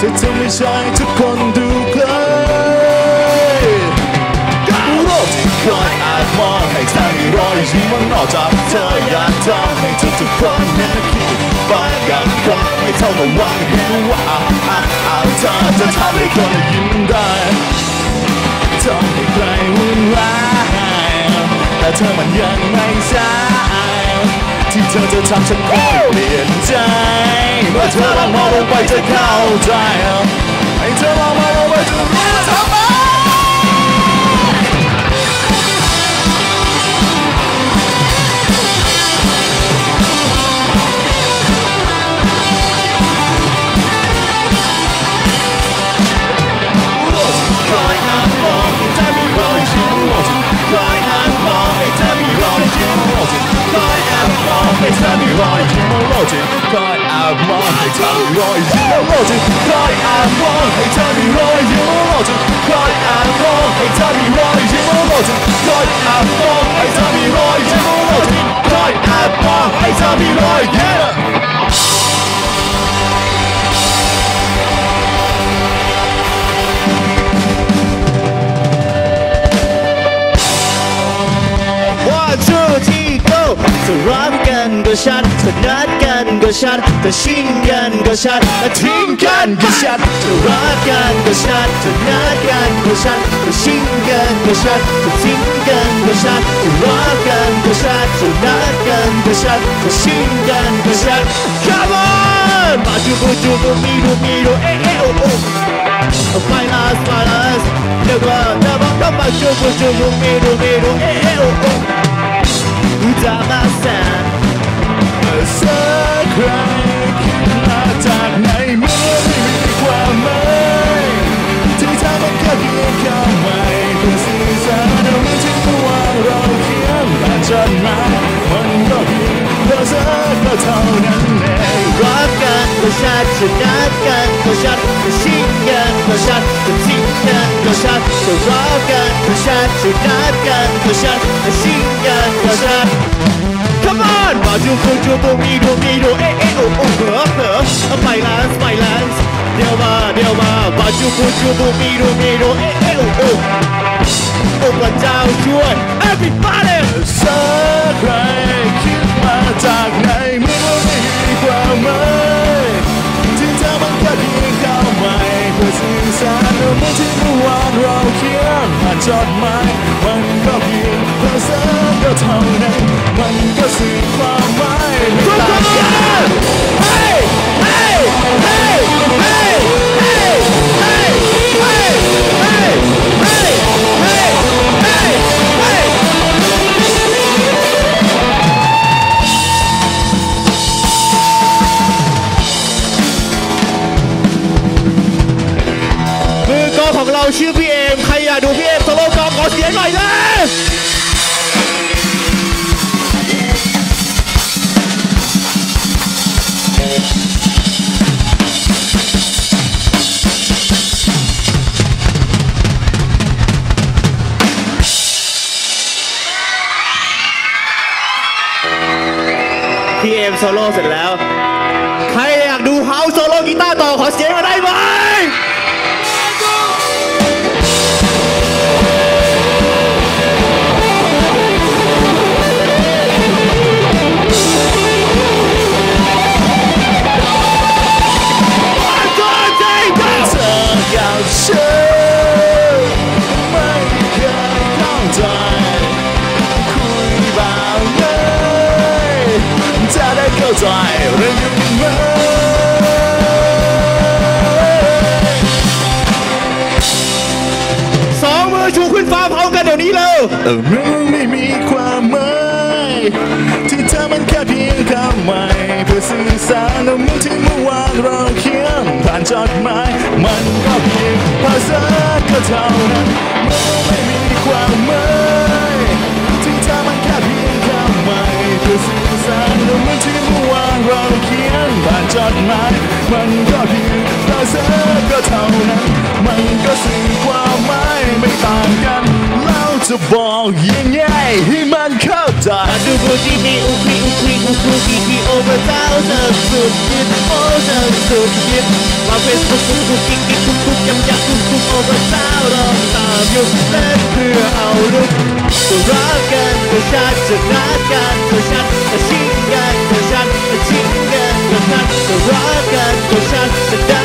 จะไม่ใช่ทุกคนดูใกล้โลกที่คยอาจมองให้เธอมีรอยยิ้มมันนอกจากเธออยากทำให้ทุกๆคนนั้นคิดบางอย่างคงไม่เท่ากับวังเห็นว่าอะอะอะเธอจะทำให้คนยิ้มได้ทำให้ใครวุ่นวายแต่เธอมันยังไม่ใช่ เธอจะทำฉันคอยเปลี่ยนใจ เมื่อเธอลองมองลงไปจะเข้าใจให้เธอลองมองลงไปจะรู้ทำไม Roy, you're rotten, right and wrong. Hey, tell me, Roy, you're rotten, right and wrong. Hey, tell me, Roy, you're rotten, right and wrong. Hey, tell me, Roy, you're rotten, right and wrong. Hey, tell me, Roy, yeah. One, two, three, go! So Rob again, good shot, so not กันก็ชัดจะชิงกันก็ชัดจะทิ้งกันก็ชัดจะรักกันก็ชัดจะนัดกันก็ชัดจะชิงกันก็ชัดจะทิ้งกันก็ชัดจะรักกันก็ชัดจะนัดกันก็ชัดจะชิงกันก็ชัด Come on มาจูบูจูบูมีดูมีดูเอ๊ะเอ๊ะโอ้โอ้ Finals, finals, never, never come back. Chubu, chubu, miru, miru, eh, eh, oh, oh. Udama-san. So shotgun, the shot, shotgun, the shot, machine gun, the shot. Come on! 把酒喝酒不迷路迷路，哎哎哦哦呵呵，摆烂摆烂，掉吧掉吧，把酒喝酒不迷路迷路，哎哎哦哦，哦把酒醉。 แสื่อสารเอาไม่ถึงว่อวานเราเขียนผ่านจดหมายมันก็เพียงเพื่อเสักก็เท่านั้นมันก็สื่อความหมาย ของเราชื่อพี่เอมใครอยากดูพี่เอมโซโล่กองขอเสียงหน่อยนะพี่เอมโซโล่เสร็จแล้ว ใครอยากดูเฮาโซโล่กีตาร์ต่อขอเสียงมาได้ไหม เข้าใจเรื่องยังไงสองมือชูขึ้นฟ้าพร้อมกันเดี๋ยวนี้เลยเออมันไม่มีความหมายที่เธอมันแค่เพียงคำใหม่เพื่อสื่อสารเอามือที่เมื่อวานเราเขียนผ่านจดหมายมันก็เพียงภาษาก็เท่านั้นมันไม่มีความหมายที่เธอมันแค่เพียงคำใหม่เพื่อสื่อสารเอามือที่ จดหมายมันก็เพียงภาษาก็เท่านั้น มันก็สื่อความหมายไม่ต่างกันแล้วจะบอกยังไงให้มันเข้าใจดูบูจีมีอุคลีอุคลีอุคูกีกีโอเวอร์เท้าเธอสุดยิบโอ้เธอสุดยิบมาเฟซบุ๊กคุกคุกกิ๊กกิ๊กคุกคุกยำยำคุกคุกโอเวอร์เท้าลองตามยู่เล่นเพื่อเอาลุกรักกันก็ชัดจะนัดกันก็ชัดจะชิ akan ku saksikan